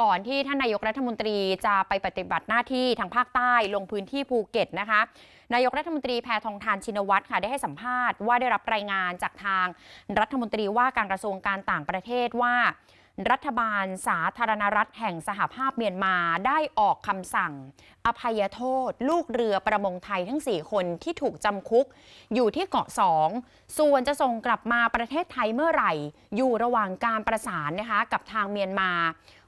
ก่อนที่ท่านนายกรัฐมนตรีจะไปปฏิบัติหน้าที่ทางภาคใต้ลงพื้นที่ภูเก็ตนะคะนายกรัฐมนตรีแพทองทานชินวัตรค่ะได้ให้สัมภาษณ์ว่าได้รับรายงานจากทางรัฐมนตรีว่าการกระทรวงการต่างประเทศว่า รัฐบาลสาธารณรัฐแห่งสหภาพเมียนมาได้ออกคำสั่ง อภัยโทษ ลูกเรือประมงไทยทั้ง 4 คนที่ถูกจำคุก อยู่ที่เกาะ2ส่วนจะส่งกลับมาประเทศไทยเมื่อไหร่ อยู่ระหว่างการประสานนะคะกับทางเมียนมา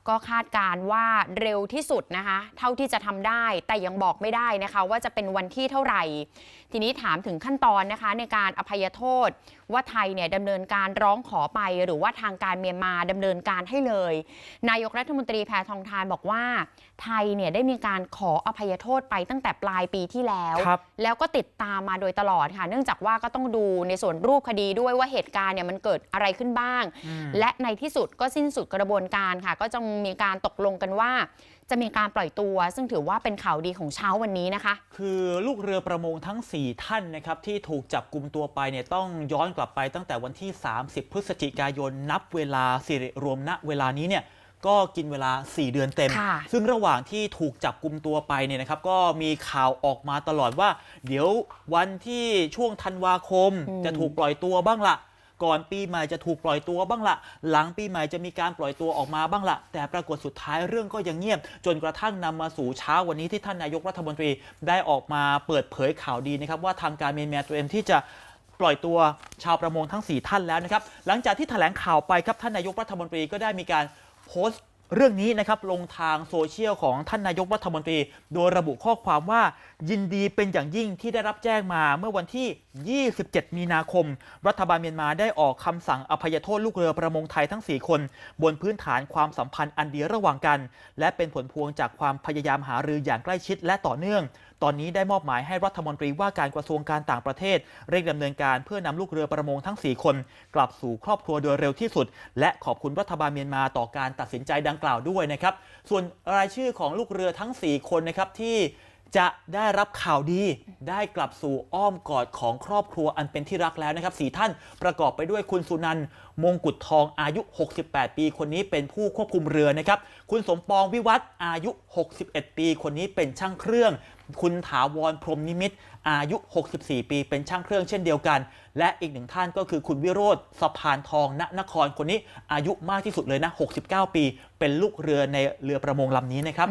ก็คาดการ์ว่าเร็วที่สุดนะคะ เท่าที่จะทำได้แต่ยังบอกไม่ได้นะคะ ว่าจะเป็นวันที่เท่าไหร่ ทีนี้ถามถึงขั้นตอนนะคะในการอภัยโทษ ว่าไทยเนี่ยดำเนินการร้องขอไป หรือว่าทางการเมียนมาดำเนินการให้เลย นายกรัฐมนตรีแพทองทานบอกว่า ไทยเนี่ยได้มีการขออภัยโทษไปตั้งแต่ปลายปีที่แล้วครับแล้วก็ติดตามมาโดยตลอดค่ะ เนื่องจากว่าก็ต้องดูในส่วนรูปคดีด้วยว่าเหตุการณ์เนี่ยมันเกิดอะไรขึ้นบ้าง และในที่สุดก็สิ้นสุดกระบวนการค่ะ ก็จะมีการตกลงกันว่าจะมีการปล่อยตัว ซึ่งถือว่าเป็นข่าวดีของเช้าวันนี้นะคะ คือลูกเรือประมงทั้ง 4 ท่านนะครับที่ถูกจับกลุ่มตัวไปเนี่ยต้องย้อนกลับไปตั้งแต่วันที่ 30 พฤศจิกายนนับเวลาสิริรวมณเวลานี้เนี่ยก็กินเวลา 4 เดือนเต็มค่ะซึ่งระหว่างที่ถูกจับกลุ่มตัวไปเนี่ยนะครับ ก็มีข่าวออกมาตลอดว่า เดี๋ยววันที่ช่วงธันวาคมอืมจะถูกปล่อยตัวบ้างละก่อนปีใหม่จะถูกปล่อยตัวบ้างละหลังปีใหม่จะมีการปล่อยตัวออกมาบ้างละแต่ปรากฏสุดท้ายเรื่องก็ยังเงียบ จนกระทั่งนำมาสู่เช้าวันนี้ที่ท่านนายกรัฐมนตรีได้ออกมาเปิดเผยข่าวดีนะครับว่าทางการเมียนมาเตรียมที่จะ ปล่อยตัวชาวประมงทั้ง 4 ท่านแล้วนะครับ หลังจากที่แถลงข่าวไปครับท่านนายกรัฐมนตรีก็ได้มีการโพสต์ เรื่องนี้นะครับลงทางโซเชียลของท่านนายกรัฐมนตรี โดยระบุข้อความว่ายินดีเป็นอย่างยิ่งที่ได้รับแจ้งมาเมื่อวันที่ 27 มีนาคม รัฐบาลเมียนมาได้ออกคำสั่งอภัยโทษลูกเรือประมงไทยทั้ง 4 คน บนพื้นฐานความสัมพันธ์อันดีระหว่างกัน และเป็นผลพวงจากความพยายามหารืออย่างใกล้ชิดและต่อเนื่อง ตอนนี้ได้มอบหมายให้รัฐมนตรีว่าการกระทรวงการต่างประเทศ เร่งดำเนินการเพื่อนำลูกเรือประมงทั้ง 4 คน กลับสู่ครอบครัวโดยเร็วที่สุด และขอบคุณรัฐบาลเมียนมาต่อการตัดสินใจดังกล่าวด้วยนะครับ ส่วนรายชื่อของลูกเรือทั้ง 4 คนนะครับที่ จะได้รับข่าวดีได้กลับสู่อ้อมกอดของครอบครัวอันเป็นที่รักแล้วนะครับสี่ท่านประกอบไปด้วยคุณสุนันท์มงกุฎทองอายุ 68 ปีคนนี้เป็นผู้ควบคุมเรือนะครับ คุณสมปองวิวัฒน์อายุ 61 ปีคนนี้เป็นช่างเครื่อง คุณถาวรพรหมนิมิตอายุ 64 ปี เป็นช่างเครื่องเช่นเดียวกัน และอีกหนึ่งท่านก็คือคุณวิโรธสะพานทองณนครคนนี้อายุมากที่สุดเลยนะ 69 ปี เป็นลูกเรือในเรือประมงลำนี้นะครับ